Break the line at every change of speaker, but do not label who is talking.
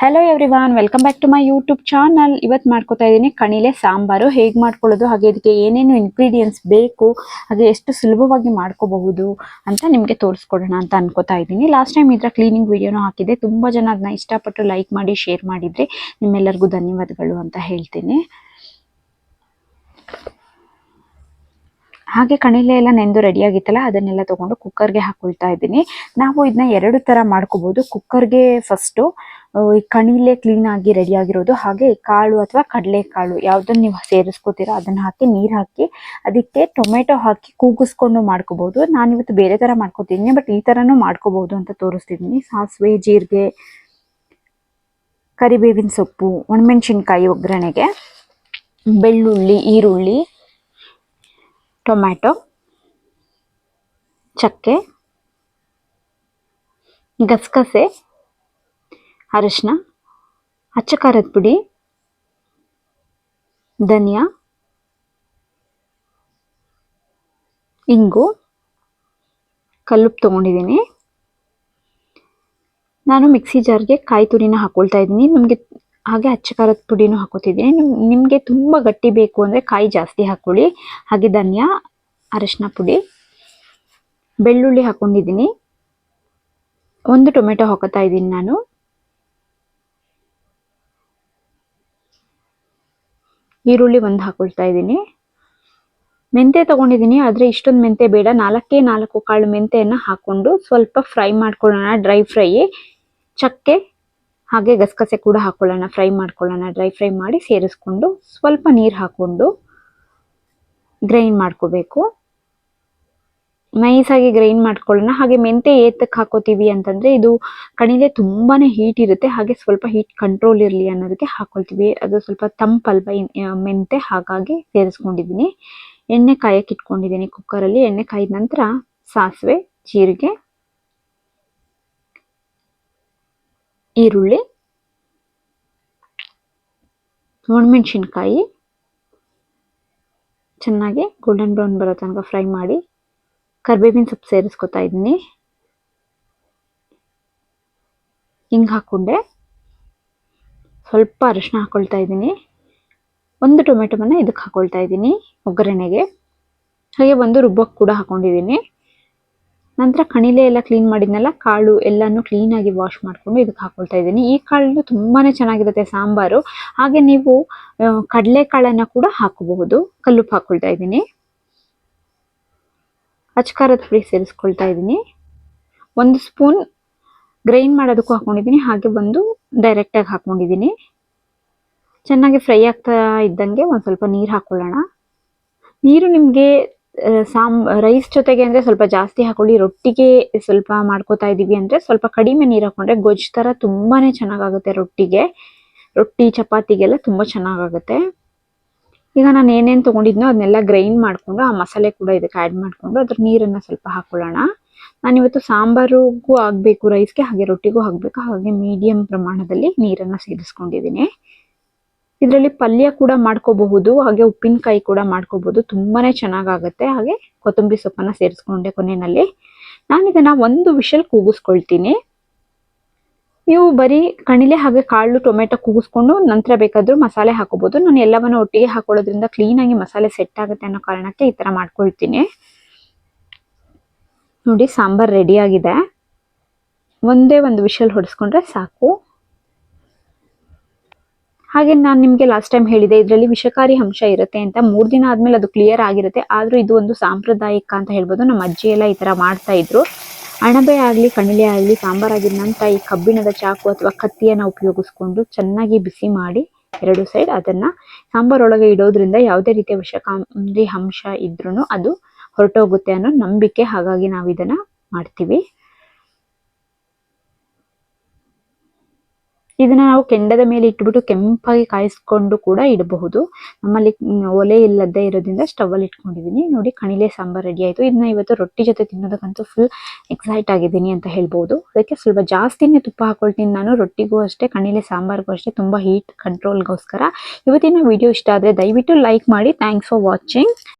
Hello everyone welcome back to my YouTube channel ಇವತ್ತು ಮಾಡ್ಕೋತಾ ಇದ್ದೀನಿ ಕಣಿಲೆ ಸಾಂಬಾರು. ಹೇಗೆ ಮಾಡ್ಕೊಳ್ಳೋದು, ಹಾಗೆ ಇದಕ್ಕೆ ಏನೇನು ಇಂಗ್ರೀಡಿಯೆಂಟ್ಸ್ ಬೇಕು, ಹಾಗೆ ಎಷ್ಟು ಸುಲಭವಾಗಿ ಮಾಡ್ಕೋಬಹುದು ಅಂತ ನಿಮಗೆ ತೋರಿಸ್ಕೊಡೋಣ ಅಂತ ಅನ್ಕೋತಾ ಇದ್ದೀನಿ. ಲಾಸ್ಟ್ ಟೈಮ್ ಇದರ ಕ್ಲೀನಿಂಗ್ ವಿಡಿಯೋನೂ ಹಾಕಿದೆ ತುಂಬ ಜನ ಅದನ್ನ ಇಷ್ಟಪಟ್ಟು ಲೈಕ್ ಮಾಡಿ ಶೇರ್ ಮಾಡಿದ್ರೆ ನಿಮ್ಮೆಲ್ಲರಿಗೂ ಧನ್ಯವಾದಗಳು ಅಂತ ಹೇಳ್ತೀನಿ. ಹಾಗೆ ಕಣಿಲೆ ಎಲ್ಲ ನೆಂದು ರೆಡಿ ಆಗಿತ್ತಲ್ಲ, ಅದನ್ನೆಲ್ಲ ತಗೊಂಡು ಕುಕ್ಕರ್ಗೆ ಹಾಕೊಳ್ತಾ ಇದ್ದೀನಿ. ನಾವು ಇದನ್ನ ಎರಡು ತರ ಮಾಡ್ಕೋಬಹುದು ಕುಕ್ಕರ್ಗೆ ಫಸ್ಟು ಈ ಕಣಿಲೆ ಕ್ಲೀನ್ ಆಗಿ ರೆಡಿ ಆಗಿರೋದು, ಹಾಗೆ ಕಾಳು ಅಥವಾ ಕಡಲೆ ಕಾಳು ಯಾವ್ದನ್ನ ನೀವು ಸೇರಿಸ್ಕೋತೀರಾ, ಅದನ್ನ ಹಾಕಿ ನೀರ್ ಹಾಕಿ, ಅದಕ್ಕೆ ಟೊಮೆಟೊ ಹಾಕಿ ಕೂಗಿಸ್ಕೊಂಡು ಮಾಡ್ಕೋಬಹುದು ನಾನು ಇವತ್ತು ಬೇರೆ ತರ ಮಾಡ್ಕೋತಿದ್ದೀನಿ ಬಟ್ ಈ ತರನು ಮಾಡ್ಕೋಬಹುದು ಅಂತ ತೋರಿಸ್ತಿದ್ದೀನಿ. ಸಾಸಿವೆ, ಜೀರಿಗೆ, ಕರಿಬೇವಿನ ಸೊಪ್ಪು, ಒಣಮೆಣಸಿನ್ಕಾಯಿ ಒಗ್ಗರಣೆಗೆ, ಬೆಳ್ಳುಳ್ಳಿ, ಈರುಳ್ಳಿ ಟೊಮ್ಯಾಟೊ, ಚಕ್ಕೆ, ಗಸಗಸೆ ಅರಿಶಿನ ಅಚ್ಚ ಖಾರದ ಪುಡಿ, ಧನಿಯಾ, ಇಂಗು ಕಲ್ಲುಪ್ಪು ತೊಗೊಂಡಿದ್ದೀನಿ. ನಾನು ಮಿಕ್ಸಿ ಜಾರ್ಗೆ ಕಾಯಿ ತುರಿನ ಹಾಕೊಳ್ತಾ ಇದ್ದೀನಿ. ನಿಮಗೆ ಹಾಗೆ ಅಚ್ಚ ಖಾರದ ಪುಡಿನೂ ಹಾಕೋತಿದ್ದೀನಿ ನಿಮ್, ನಿಮಗೆ ತುಂಬ ಗಟ್ಟಿ ಬೇಕು ಅಂದರೆ ಕಾಯಿ ಜಾಸ್ತಿ ಹಾಕ್ಕೊಳ್ಳಿ ಹಾಗೆ ಧನಿಯಾ, ಅರಶಿನ ಪುಡಿ, ಬೆಳ್ಳುಳ್ಳಿ ಹಾಕೊಂಡಿದ್ದೀನಿ. ಒಂದು ಟೊಮೆಟೊ ಹಾಕೋತಾ ಇದ್ದೀನಿ ನಾನು. ಈರುಳ್ಳಿ ಒಂದು ಹಾಕೊಳ್ತಾ ಇದ್ದೀನಿ. ಮೆಂತೆ ತಗೊಂಡಿದ್ದೀನಿ, ಆದರೆ ಇಷ್ಟೊಂದು ಮೆಂತೆ ಬೇಡ. ನಾಲ್ಕೇ ನಾಲ್ಕು ಕಾಳು ಮೆಂತೆಯನ್ನು ಹಾಕ್ಕೊಂಡು ಸ್ವಲ್ಪ ಫ್ರೈ ಮಾಡ್ಕೊಳ್ಳೋಣ, ಡ್ರೈ ಫ್ರೈ ಚಕ್ಕೆ ಹಾಗೆ ಗಸಗಸೆ ಕೂಡ ಹಾಕೊಳ್ಳೋಣ, ಫ್ರೈ ಮಾಡ್ಕೊಳ್ಳೋಣ ಡ್ರೈ ಫ್ರೈ ಮಾಡಿ ಸೇರಿಸ್ಕೊಂಡು ಸ್ವಲ್ಪ ನೀರು ಹಾಕ್ಕೊಂಡು ಗ್ರೈಂಡ್ ಮಾಡ್ಕೋಬೇಕು. ನೈಸಾಗಿ ಗ್ರೈಂಡ್ ಮಾಡ್ಕೊಳ್ಳೋಣ. ಹಾಗೆ ಮೆಂತೆ ಏತಕ್ಕೆ ಹಾಕೋತೀವಿ ಅಂತಂದರೆ ಇದು ಕಣಿಲೆ ತುಂಬಾ ಹೀಟ್ ಇರುತ್ತೆ. ಹಾಗೆ ಸ್ವಲ್ಪ ಹೀಟ್ ಕಂಟ್ರೋಲ್ ಇರಲಿ ಅನ್ನೋದಕ್ಕೆ ಹಾಕೊಳ್ತೀವಿ. ಅದು ಸ್ವಲ್ಪ ತಂಪಲ್ವ ಮೆಂತೆ? ಹಾಗಾಗಿ ಸೇರಿಸ್ಕೊಂಡಿದ್ದೀನಿ ಎಣ್ಣೆ ಕಾಯಕ್ಕೆ ಇಟ್ಕೊಂಡಿದ್ದೀನಿ ಕುಕ್ಕರಲ್ಲಿ ಎಣ್ಣೆ ಕಾಯಿದ ನಂತರ ಸಾಸಿವೆ, ಜೀರಿಗೆ ಈರುಳ್ಳಿ, ಒಣಮೆಣಸಿನ್ಕಾಯಿ, ಚೆನ್ನಾಗಿ ಗೋಲ್ಡನ್ ಬ್ರೌನ್ ಬರೋ ತನಕ ಫ್ರೈ ಮಾಡಿ ಕರ್ಬೇವಿನ ಸೊಪ್ಪು ಸೇರಿಸ್ಕೊತಾ ಇದ್ದೀನಿ. ಹಿಂಗೆ ಹಾಕ್ಕೊಂಡೆ ಸ್ವಲ್ಪ ಅರಿಶಿನ ಹಾಕ್ಕೊಳ್ತಾ ಇದ್ದೀನಿ. ಒಂದು ಟೊಮೆಟೊವನ್ನು ಇದಕ್ಕೆ ಹಾಕ್ಕೊಳ್ತಾ ಇದ್ದೀನಿ ಒಗ್ಗರಣೆಗೆ. ಹಾಗೆ ಒಂದು ರುಬ್ಬಕ್ಕೆ ಕೂಡ ಹಾಕೊಂಡಿದ್ದೀನಿ. ನಂತರ ಕಣಿಲೆ ಎಲ್ಲ ಕ್ಲೀನ್ ಮಾಡಿದ್ನಲ್ಲ, ಕಾಳು ಎಲ್ಲಾನು ಕ್ಲೀನಾಗಿ ವಾಶ್ ಮಾಡಿಕೊಂಡು ಇದಕ್ಕೆ ಹಾಕೊಳ್ತಾ ಇದ್ದೀನಿ. ಈ ಕಾಳು ತುಂಬಾ ಚೆನ್ನಾಗಿರುತ್ತೆ ಸಾಂಬಾರು. ಹಾಗೆ ನೀವು ಕಡಲೆ ಕಾಳನ್ನ ಕೂಡ ಹಾಕಬಹುದು. ಕಲ್ಲುಪ್ಪು ಹಾಕೊಳ್ತಾ ಇದ್ದೀನಿ. ಅಚ್ಕಾರದ ಪುಡಿ ಸೇರಿಸ್ಕೊಳ್ತಾ ಇದ್ದೀನಿ. ಒಂದು ಸ್ಪೂನ್ ಗ್ರೈಂಡ್ ಮಾಡೋದಕ್ಕೂ ಹಾಕೊಂಡಿದ್ದೀನಿ. ಹಾಗೆ ಬಂದು ಡೈರೆಕ್ಟಾಗಿ ಹಾಕ್ಕೊಂಡಿದ್ದೀನಿ ಚೆನ್ನಾಗಿ ಫ್ರೈ ಆಗ್ತಾ ಇದ್ದಂಗೆ ಒಂದು ಸ್ವಲ್ಪ ನೀರು ಹಾಕ್ಕೊಳ್ಳೋಣ ನೀರು ನಿಮಗೆ ಸಾಂಬ್ ರೈಸ್ ಜೊತೆಗೆ ಅಂದರೆ ಸ್ವಲ್ಪ ಜಾಸ್ತಿ ಹಾಕೊಳ್ಳಿ. ರೊಟ್ಟಿಗೆ ಸ್ವಲ್ಪ ಮಾಡ್ಕೋತಾ ಇದ್ದೀವಿ ಅಂದರೆ ಸ್ವಲ್ಪ ಕಡಿಮೆ ನೀರು ಹಾಕೊಂಡ್ರೆ ಗೊಜ್ಜು ಥರ ತುಂಬಾ ಚೆನ್ನಾಗಾಗುತ್ತೆ ರೊಟ್ಟಿಗೆ. ರೊಟ್ಟಿ, ಚಪಾತಿಗೆಲ್ಲ ತುಂಬ ಚೆನ್ನಾಗಾಗುತ್ತೆ. ಈಗ ನಾನು ಏನೇನು ತೊಗೊಂಡಿದ್ನೋ ಅದನ್ನೆಲ್ಲ ಗ್ರೈಂಡ್ ಮಾಡಿಕೊಂಡು ಆ ಮಸಾಲೆ ಕೂಡ ಇದಕ್ಕೆ ಆ್ಯಡ್ ಮಾಡಿಕೊಂಡು ಅದ್ರ ನೀರನ್ನು ಸ್ವಲ್ಪ ಹಾಕ್ಕೊಳ್ಳೋಣ ನಾನಿವತ್ತು ಸಾಂಬಾರಿಗೂ ಆಗಬೇಕು ರೈಸ್ಗೆ ಹಾಗೆ ರೊಟ್ಟಿಗೂ ಆಗಬೇಕು ಹಾಗೆ ಮೀಡಿಯಂ ಪ್ರಮಾಣದಲ್ಲಿ ನೀರನ್ನು ಸೇರಿಸ್ಕೊಂಡಿದ್ದೀನಿ. ಇದರಲ್ಲಿ ಪಲ್ಯ ಕೂಡ ಮಾಡ್ಕೋಬಹುದು, ಹಾಗೆ ಉಪ್ಪಿನಕಾಯಿ ಕೂಡ ಮಾಡ್ಕೋಬಹುದು. ತುಂಬಾನೇ ಚೆನ್ನಾಗಾಗುತ್ತೆ. ಹಾಗೆ ಕೊತ್ತಂಬರಿ ಸೊಪ್ಪನ್ನ ಸೇರಿಸ್ಕೊಂಡೆ ಕೊನೆಯಲ್ಲಿ. ನಾನು ಇದನ್ನ ಒಂದು ವಿಷಲ್ ಕೂಗಿಸ್ಕೊಳ್ತೀನಿ. ನೀವು ಬರೀ ಕಣಿಲೆ ಹಾಗೆ ಕಾಳು, ಟೊಮೆಟೊ ಕೂಗಿಸ್ಕೊಂಡು ನಂತರ ಬೇಕಾದರೂ ಮಸಾಲೆ ಹಾಕೋಬಹುದು. ನಾನು ಎಲ್ಲವನ್ನು ಒಟ್ಟಿಗೆ ಹಾಕೊಳ್ಳೋದ್ರಿಂದ ಕ್ಲೀನ್ ಆಗಿ ಮಸಾಲೆ ಸೆಟ್ ಆಗುತ್ತೆ ಅನ್ನೋ ಕಾರಣಕ್ಕೆ ಈ ತರ ಮಾಡ್ಕೊಳ್ತೀನಿ. ನೋಡಿ, ಸಾಂಬಾರ್ ರೆಡಿ ಆಗಿದೆ. ಒಂದೇ ಒಂದು ವಿಷಲ್ ಹೊಡೆಸ್ಕೊಂಡ್ರೆ ಸಾಕು. ಹಾಗೆ ನಾನು ನಿಮಗೆ ಲಾಸ್ಟ್ ಟೈಮ್ ಹೇಳಿದೆ, ಇದರಲ್ಲಿ ವಿಷಕಾರಿ ಅಂಶ ಇರುತ್ತೆ ಅಂತ ಮೂರು ದಿನ ಆದಮೇಲೆ ಅದು ಕ್ಲಿಯರ್ ಆಗಿರುತ್ತೆ. ಆದರೂ ಇದು ಒಂದು ಸಾಂಪ್ರದಾಯಿಕ ಅಂತ ಹೇಳ್ಬೋದು. ನಮ್ಮ ಅಜ್ಜಿ ಎಲ್ಲ ಈ ತರ ಮಾಡ್ತಾ ಇದ್ರು. ಅಣಬೆ ಆಗಲಿ, ಕಣಿಲೆ ಆಗಲಿ ಸಾಂಬಾರಾಗಿದ ನಂತರ ಈ ಕಬ್ಬಿಣದ ಚಾಕು ಅಥವಾ ಕತ್ತಿಯನ್ನು ಉಪಯೋಗಿಸ್ಕೊಂಡು ಚೆನ್ನಾಗಿ ಬಿಸಿ ಮಾಡಿ ಎರಡು ಸೈಡ್ ಅದನ್ನು ಸಾಂಬಾರೊಳಗೆ ಇಡೋದ್ರಿಂದ ಯಾವುದೇ ರೀತಿಯ ವಿಷಕಾರಿ ಅಂಶ ಇದ್ರೂ ಅದು ಹೊರಟೋಗುತ್ತೆ ಅನ್ನೋ ನಂಬಿಕೆ. ಹಾಗಾಗಿ ನಾವು ಇದನ್ನು ಮಾಡ್ತೀವಿ. ಇದನ್ನ ನಾವು ಕೆಂಡದ ಮೇಲೆ ಇಟ್ಬಿಟ್ಟು ಕೆಂಪಾಗಿ ಕಾಯಿಸ್ಕೊಂಡು ಕೂಡ ಇಡಬಹುದು. ನಮ್ಮಲ್ಲಿ ಒಲೆ ಇಲ್ಲದೆ ಇರೋದ್ರಿಂದ ಸ್ಟವ್ ಅಲ್ಲಿ ಇಟ್ಕೊಂಡಿದೀನಿ. ನೋಡಿ, ಕಣಿಲೆ ಸಾಂಬಾರ್ ರೆಡಿ ಆಯ್ತು. ಇದನ್ನ ಇವತ್ತು ರೊಟ್ಟಿ ಜೊತೆ ತಿನ್ನೋದಕ್ಕಂತೂ ಫುಲ್ ಎಕ್ಸೈಟ್ ಆಗಿದ್ದೀನಿ ಅಂತ ಹೇಳ್ಬಹುದು ಅದಕ್ಕೆ ಸ್ವಲ್ಪ ಜಾಸ್ತಿನೇ ತುಪ್ಪ ಹಾಕೊಳ್ತೀನಿ ನಾನು. ರೊಟ್ಟಿಗೂ ಅಷ್ಟೇ, ಕಣಿಲೆ ಸಾಂಬಾರ್ಗೂ ಅಷ್ಟೇ. ತುಂಬಾ ಹೀಟ್ ಕಂಟ್ರೋಲ್ಗೋಸ್ಕರ ಇವತ್ತಿನ ವಿಡಿಯೋ ಇಷ್ಟ ಆದ್ರೆ ದಯವಿಟ್ಟು ಲೈಕ್ ಮಾಡಿ. Thanks for watching